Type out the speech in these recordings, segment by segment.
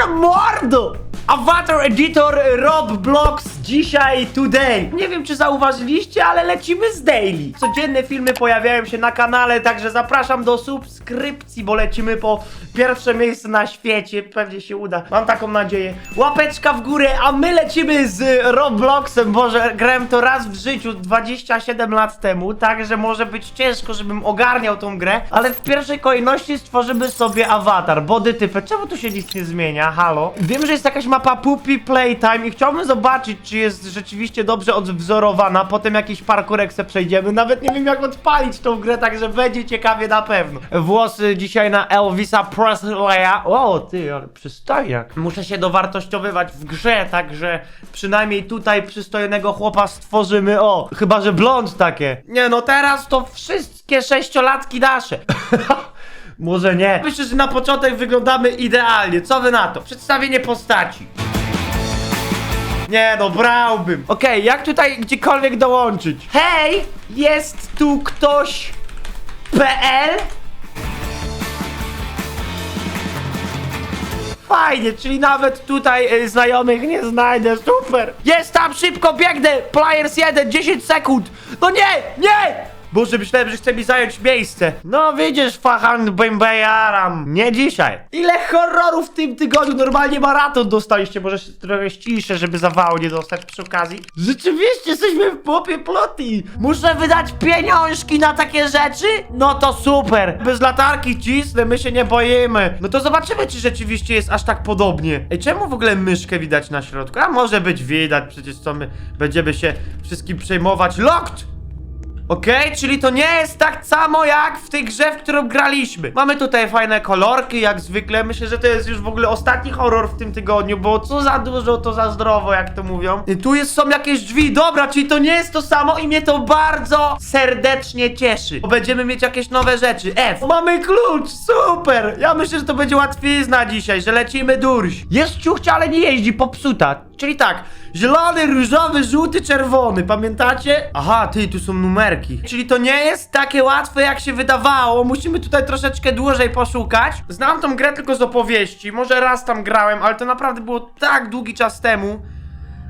Mordo! Avatar Editor Roblox dzisiaj, today. Nie wiem czy zauważyliście, ale lecimy z daily. Codzienne filmy pojawiają się na kanale, także zapraszam do subskrypcji, bo lecimy po pierwsze miejsce na świecie. Pewnie się uda. Mam taką nadzieję. Łapeczka w górę, a my lecimy z Robloxem. Boże, grałem to raz w życiu 27 lat temu, także może być ciężko, żebym ogarniał tą grę, ale w pierwszej kolejności stworzymy sobie awatar, body typy. Czemu tu się nic nie zmienia? Halo? Wiem, że jest jakaś mapa Puppy Playtime i chciałbym zobaczyć, czy jest rzeczywiście dobrze odwzorowana. Potem jakiś parkurek se przejdziemy. Nawet nie wiem, jak odpalić tą grę, także będzie ciekawie na pewno. Włosy dzisiaj na Elvisa Presleya. O, ty, ale przystojniak. Muszę się dowartościowywać w grze, także przynajmniej tutaj przystojnego chłopa stworzymy. O, chyba, że blond takie. Nie, no teraz to wszystkie sześciolatki nasze. Może nie. Myślę, że na początek wyglądamy idealnie. Co wy na to? Przedstawienie postaci. Nie no, brałbym. Okej, jak tutaj gdziekolwiek dołączyć? Hej, jest tu ktoś PL? Fajnie, czyli nawet tutaj y, znajomych nie znajdę, super! Jest tam, szybko biegnę! Players 1, 10 sekund! No nie, nie! Boże, myślałem, że chce mi zająć miejsce. No widzisz, Fahan Bembejaram. Nie dzisiaj. Ile horrorów w tym tygodniu? Normalnie maraton dostaliście. Może trochę ściszę, żeby zawału nie dostać przy okazji. Rzeczywiście, jesteśmy w popie ploty. Muszę wydać pieniążki na takie rzeczy? No to super. Bez latarki cisnę, my się nie boimy. No to zobaczymy, czy rzeczywiście jest aż tak podobnie. Ej, czemu w ogóle myszkę widać na środku? A może być widać, przecież co my będziemy się wszystkim przejmować. Locked! Okej, czyli to nie jest tak samo jak w tej grze, w którą graliśmy. Mamy tutaj fajne kolorki, jak zwykle. Myślę, że to jest już w ogóle ostatni horror w tym tygodniu, bo co za dużo, to za zdrowo, jak to mówią. I tu jest, są jakieś drzwi, dobra, czyli to nie jest to samo i mnie to bardzo serdecznie cieszy. Bo będziemy mieć jakieś nowe rzeczy. F. Mamy klucz, super! Ja myślę, że to będzie łatwizna dzisiaj, że lecimy durś. Jest ciuchcia, ale nie jeździ, popsuta. Czyli tak, zielony, różowy, żółty, czerwony, pamiętacie? Aha, ty, tu są numerki. Czyli to nie jest takie łatwe, jak się wydawało. Musimy tutaj troszeczkę dłużej poszukać. Znam tą grę tylko z opowieści. Może raz tam grałem, ale to naprawdę było tak długi czas temu.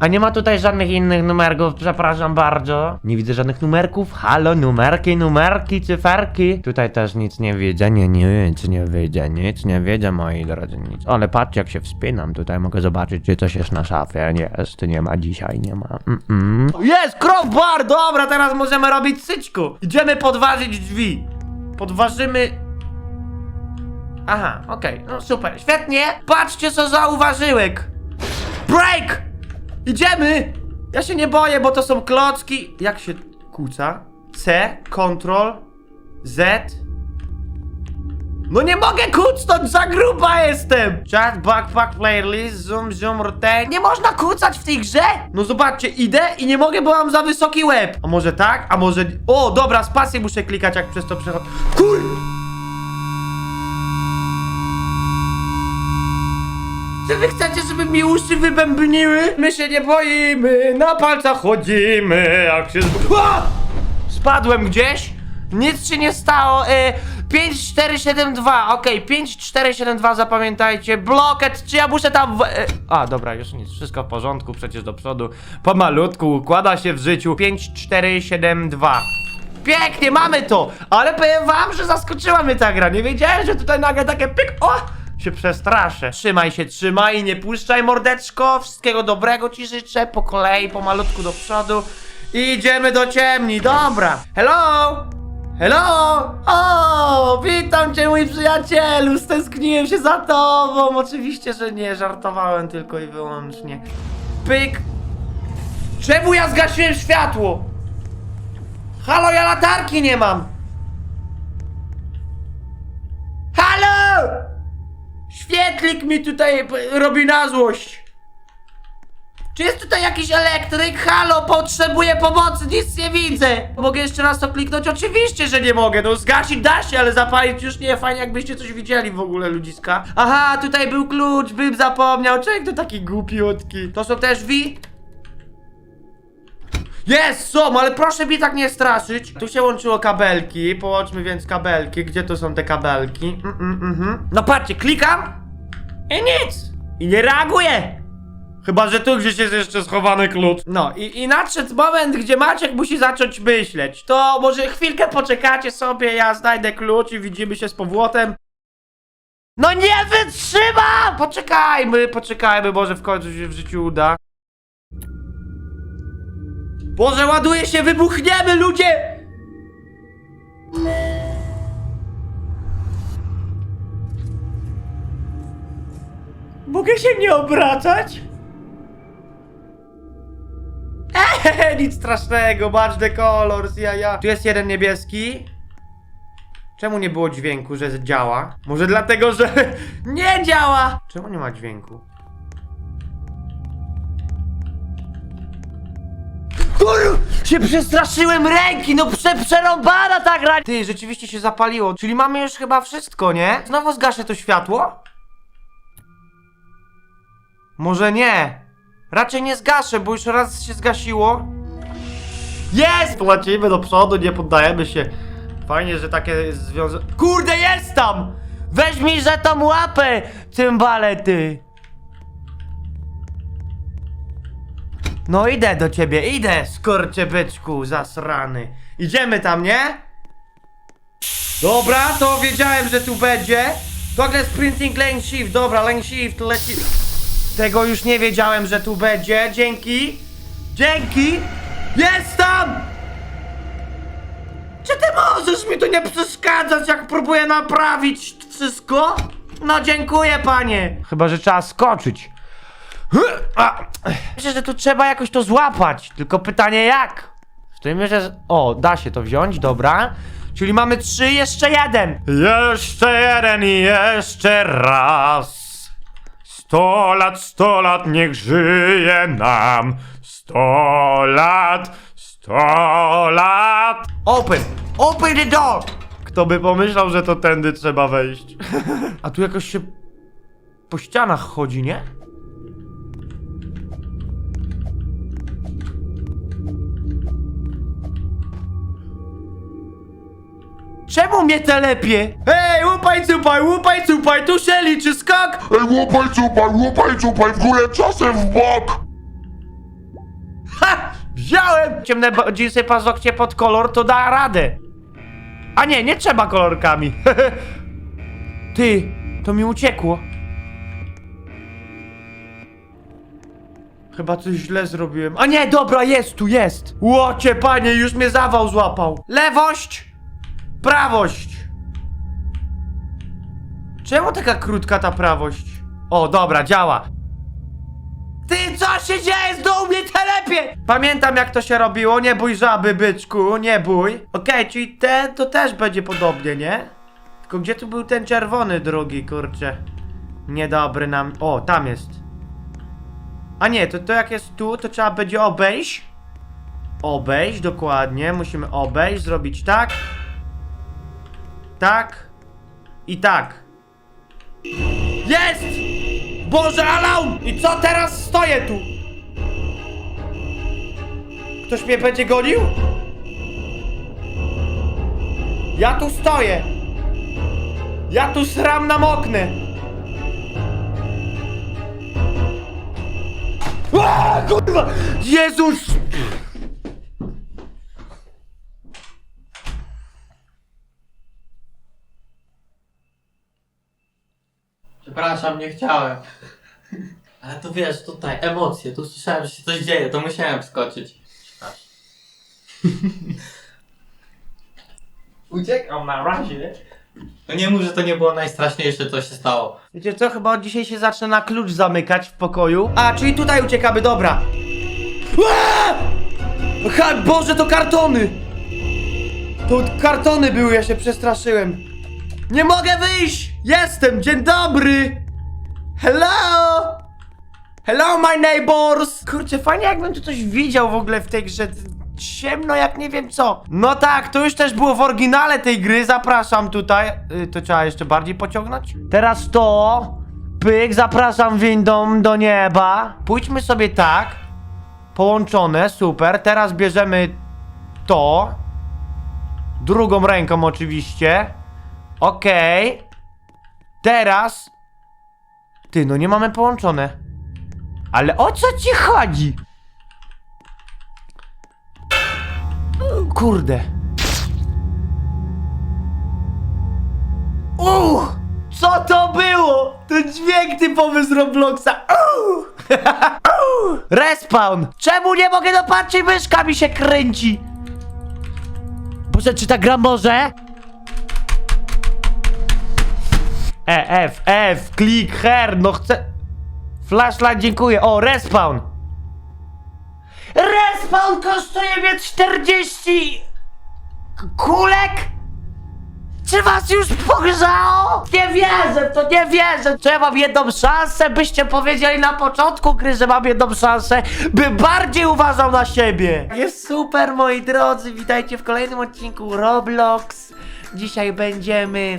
A nie ma tutaj żadnych innych numerków, przepraszam bardzo. Nie widzę żadnych numerków. Halo, numerki, numerki, cyferki. Tutaj też nic nie widzę, nie, nic nie widzę, nic nie widzę, moi drodzy, nic. Ale patrzcie, jak się wspinam, tutaj mogę zobaczyć, czy coś jest na szafie. Nie jest, nie ma dzisiaj, nie ma. Mm -mm. Jest, crowbar, dobra, teraz możemy robić syćku. Idziemy podważyć drzwi. Podważymy Aha, okej, no super, świetnie. Patrzcie, co zauważyłek. Break! Idziemy! Ja się nie boję, bo to są klocki. Jak się kłóca? C, Ctrl, Z. No nie mogę kucnąć, za gruba jestem! Chat, backpack, playlist, zoom, zoom, rotate. Nie można kucać w tej grze? No zobaczcie, idę i nie mogę, bo mam za wysoki łeb. A może tak? A może... O, dobra, spację muszę klikać, jak przez to przechodzę. Kur... Czy wy chcecie, żeby mi uszy wybębniły? My się nie boimy, na palcach chodzimy, jak się... Ła! Spadłem gdzieś? Nic się nie stało, y, 5472, okej, 5472 zapamiętajcie, bloket, czy ja muszę tam w... y, A, dobra, już nic, wszystko w porządku, przecież do przodu, pomalutku, układa się w życiu, 5472 Pięknie, mamy to! Ale powiem wam, że zaskoczyła mnie ta gra. Nie wiedziałem, że tutaj nagle takie pyk. O! Się przestraszę. Trzymaj się, trzymaj, nie puszczaj mordeczko. Wszystkiego dobrego ci życzę. Po kolei, pomalutku do przodu. Idziemy do ciemni, dobra. Hello! Hello! O! Witam cię, mój przyjacielu! Stęskniłem się za tobą! Oczywiście, że nie, żartowałem tylko i wyłącznie. Pyk! Czemu ja zgasiłem światło? Halo, ja latarki nie mam! Halo! Świetlik mi tutaj robi na złość. Czy jest tutaj jakiś elektryk? Halo, potrzebuję pomocy, nic nie widzę. Mogę jeszcze raz to kliknąć? Oczywiście, że nie mogę. No zgasić da się, ale zapalić już nie. Fajnie jakbyście coś widzieli w ogóle, ludziska. Aha, tutaj był klucz, bym zapomniał. Człowiek to taki głupiutki. To są też wi? Jest, są, ale proszę mnie tak nie straszyć. Tu się łączyło kabelki, połączmy więc kabelki. Gdzie to są te kabelki? Mm, mm, mhm. No patrzcie, klikam i nic. I nie reaguje! Chyba, że tu gdzieś jest jeszcze schowany klucz. No i, i nadszedł moment, gdzie Maciek musi zacząć myśleć. To może chwilkę poczekacie sobie, ja znajdę klucz i widzimy się z powrotem. No nie wytrzyma! Poczekajmy, poczekajmy, może w końcu się w życiu uda. Boże, ładuje się, wybuchniemy, ludzie! Mogę się nie obracać? Eee, nic strasznego, match the colors, ja, ja. Tu jest jeden niebieski. Czemu nie było dźwięku, że działa? Może dlatego, że nie działa! Czemu nie ma dźwięku? Się przestraszyłem ręki, no prze, przerąbana ta gra! Ty, rzeczywiście się zapaliło, czyli mamy już chyba wszystko, nie? Znowu zgaszę to światło? Może nie. Raczej nie zgaszę, bo już raz się zgasiło. Jest! Lecimy do przodu, nie poddajemy się. Fajnie, że takie związek... Kurde, jest tam! Weź mi za tą łapę, cymbale! No idę do ciebie, idę, skorcze byczku, zasrany. Idziemy tam, nie? Dobra, to wiedziałem, że tu będzie. Toggle sprinting lane shift, dobra, lane shift leci... Tego już nie wiedziałem, że tu będzie. Dzięki. Dzięki. Jest tam! Czy ty możesz mi tu nie przeszkadzać, jak próbuję naprawić wszystko? No dziękuję, panie. Chyba, że trzeba skoczyć. A, Myślę, że tu trzeba jakoś to złapać. Tylko pytanie jak? W tym, że... O, da się to wziąć, dobra. Czyli mamy trzy, jeszcze jeden. Jeszcze jeden i jeszcze raz. Sto lat, sto lat, niech żyje nam. Sto lat, sto lat. Open! Open the door! Kto by pomyślał, że to tędy trzeba wejść? A tu jakoś się po ścianach chodzi, nie? Czemu mnie telepie? Hej, łupaj cupaj, łupaj cupaj, tu się liczy skok! Ej, łapaj czupaj, łapaj czupaj, w górę czasem w bok! Ha! Wziąłem! Ciemne bo- dżinsy, paznokcie pod kolor, to da radę. A nie, nie trzeba kolorkami. Ty, to mi uciekło. Chyba coś źle zrobiłem. A nie, dobra, jest tu, jest. Łocie, panie, już mnie zawał złapał. Lewość, prawość. Czemu taka krótka ta prawość? O, dobra, działa. Ty, co się dzieje? Znowu mnie telepie! Pamiętam jak to się robiło, nie bój żaby, byczku, nie bój. Okej, czyli ten to też będzie podobnie, nie? Tylko gdzie tu był ten czerwony drugi, kurczę? Niedobry nam... O, tam jest. A nie, to, to jak jest tu, to trzeba będzie obejść. Obejść, dokładnie. Musimy obejść, zrobić tak. Tak. I tak. Jest! Boże, alarm! I co teraz stoję tu? Ktoś mnie będzie gonił? Ja tu stoję! Ja tu sram na moknę! Aaa, kurwa! Jezus! Przepraszam, nie chciałem. Ale to wiesz, tutaj emocje, tu słyszałem, że się coś dzieje, to musiałem wskoczyć. Uciekam na razie. No nie mów, że to nie było najstraszniejsze, co się stało. Wiecie co, chyba od dzisiaj się zacznę na klucz zamykać w pokoju. A, czyli tutaj uciekamy, dobra. Ha, Boże, to kartony! To kartony były, ja się przestraszyłem. Nie mogę wyjść! Jestem, dzień dobry! Hello! Hello, my neighbors! Kurczę, fajnie jakbym tu coś widział w ogóle w tej grze. Ciemno jak nie wiem co. No tak, to już też było w oryginale tej gry, zapraszam tutaj. Y, to trzeba jeszcze bardziej pociągnąć. Teraz to. Pyk, zapraszam windą do nieba. Pójdźmy sobie tak. Połączone, super. Teraz bierzemy to. Drugą ręką oczywiście. Okej. Teraz Ty, no nie mamy połączone. Ale o co ci chodzi? Kurde. Uuu! Co to było? To dźwięk typowy z Robloxa. Uuu! Respawn! Czemu nie mogę dopatrzeć? Myszka mi się kręci. Boże, czy ta gra może? E, F, F, klik, her, no chcę... Flashlight, dziękuję. O, respawn! Respawn kosztuje mnie 40... kulek? Czy was już pogrzało? Nie wierzę, to nie wierzę. Czy ja mam jedną szansę? Byście powiedzieli na początku gry, że mam jedną szansę, by bardziej uważał na siebie. Jest super, moi drodzy. Witajcie w kolejnym odcinku Roblox. Dzisiaj będziemy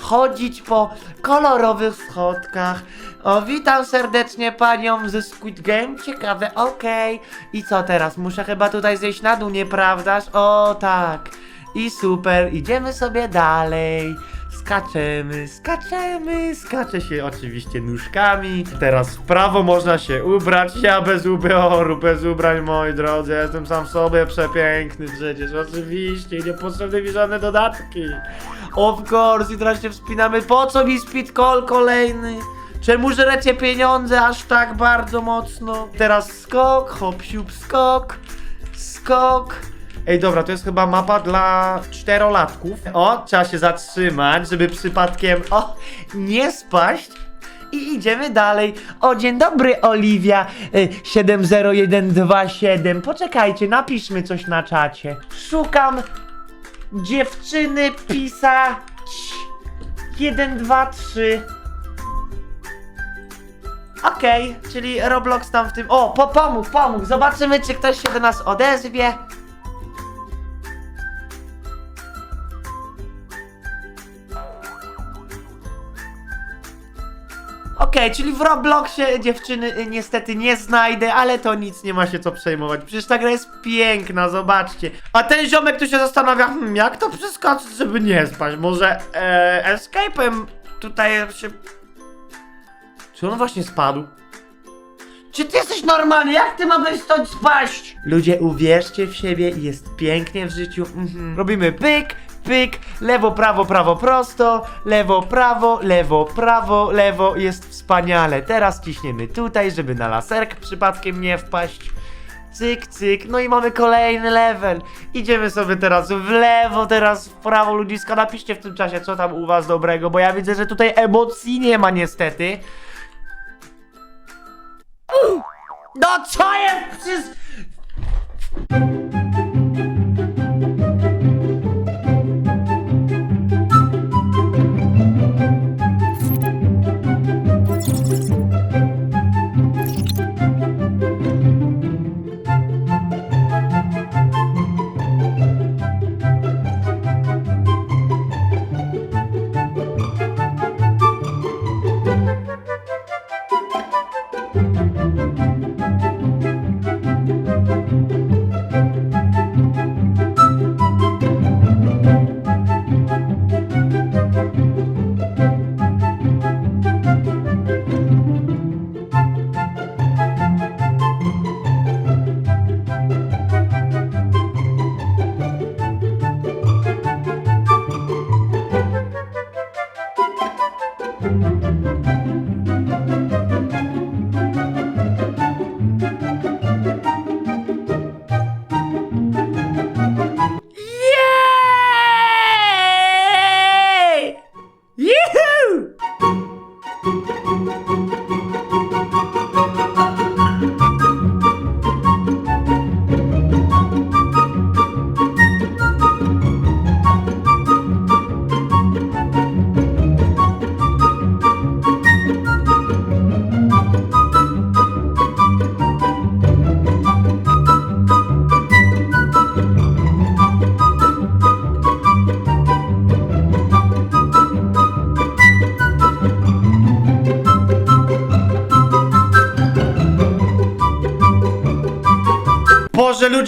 chodzić po kolorowych schodkach. O, witam serdecznie panią ze Squid Game. Ciekawe, okej. I co teraz? Muszę chyba tutaj zejść na dół, nieprawdaż? O, tak. I super, idziemy sobie dalej. Skaczemy, skaczemy, skacze się oczywiście nóżkami. Teraz w prawo można się ubrać. Ja bez ubioru, bez ubrań, moi drodzy. Jestem sam sobie przepiękny przecież. Oczywiście, niepotrzebne mi żadne dodatki. Of course, i teraz się wspinamy. Po co mi speed call kolejny? Czemu żrecie pieniądze aż tak bardzo mocno? Teraz skok, hop, siup, skok, skok. Ej, dobra, to jest chyba mapa dla czterolatków. O, trzeba się zatrzymać, żeby przypadkiem, o, nie spaść. I idziemy dalej. O, dzień dobry, Oliwia y, 70127. Poczekajcie, napiszmy coś na czacie. Szukam dziewczyny pisać 123. Okej, czyli Roblox tam w tym. O, po, pomógł, pomógł. Zobaczymy, czy ktoś się do nas odezwie. Czyli w Robloxie dziewczyny y, niestety nie znajdę, ale to nic, nie ma się co przejmować. Przecież ta gra jest piękna, zobaczcie. A ten ziomek tu się zastanawia, hmm, jak to przeskoczyć, żeby nie spać? Może e, escape'em tutaj się... Czy on właśnie spadł? Czy ty jesteś normalny? Jak ty mogłeś stąd spaść? Ludzie, uwierzcie w siebie, jest pięknie w życiu. Mhm. Robimy pyk, pyk, lewo, prawo, prawo, prosto, lewo, prawo, lewo, prawo, lewo. Jest wspaniale. Teraz ciśniemy tutaj, żeby na laserkę przypadkiem nie wpaść. Cyk, cyk, no i mamy kolejny level. Idziemy sobie teraz w lewo, teraz w prawo, ludziska. Napiszcie w tym czasie, co tam u was dobrego, bo ja widzę, że tutaj emocji nie ma niestety. No co jest?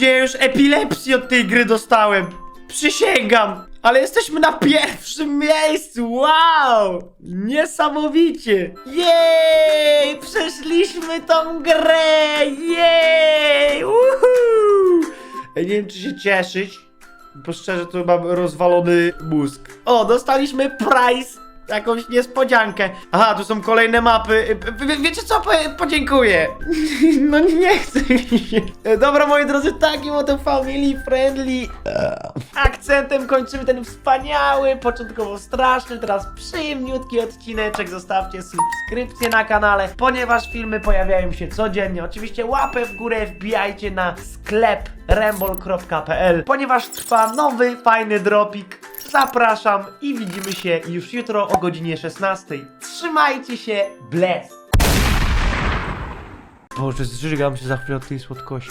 Ludzie, ja już epilepsji od tej gry dostałem. Przysięgam. Ale jesteśmy na pierwszym miejscu! Wow! Niesamowicie! Jej! Przeszliśmy tą grę! Jej! Uhu! Ej, nie wiem, czy się cieszyć, bo szczerze to mam rozwalony mózg. O, dostaliśmy prize! Jakąś niespodziankę. Aha, tu są kolejne mapy. Wie, wiecie co? Po, podziękuję. No nie chcę mi się. Dobra, moi drodzy, takim oto family friendly akcentem kończymy ten wspaniały, początkowo straszny, teraz przyjemniutki odcineczek. Zostawcie subskrypcję na kanale, ponieważ filmy pojawiają się codziennie. Oczywiście łapę w górę, wbijajcie na sklep rembol.pl, ponieważ trwa nowy, fajny dropik. Zapraszam i widzimy się już jutro o godzinie 16. Trzymajcie się, bless! Boże, zżygam się za chwilę od tej słodkości.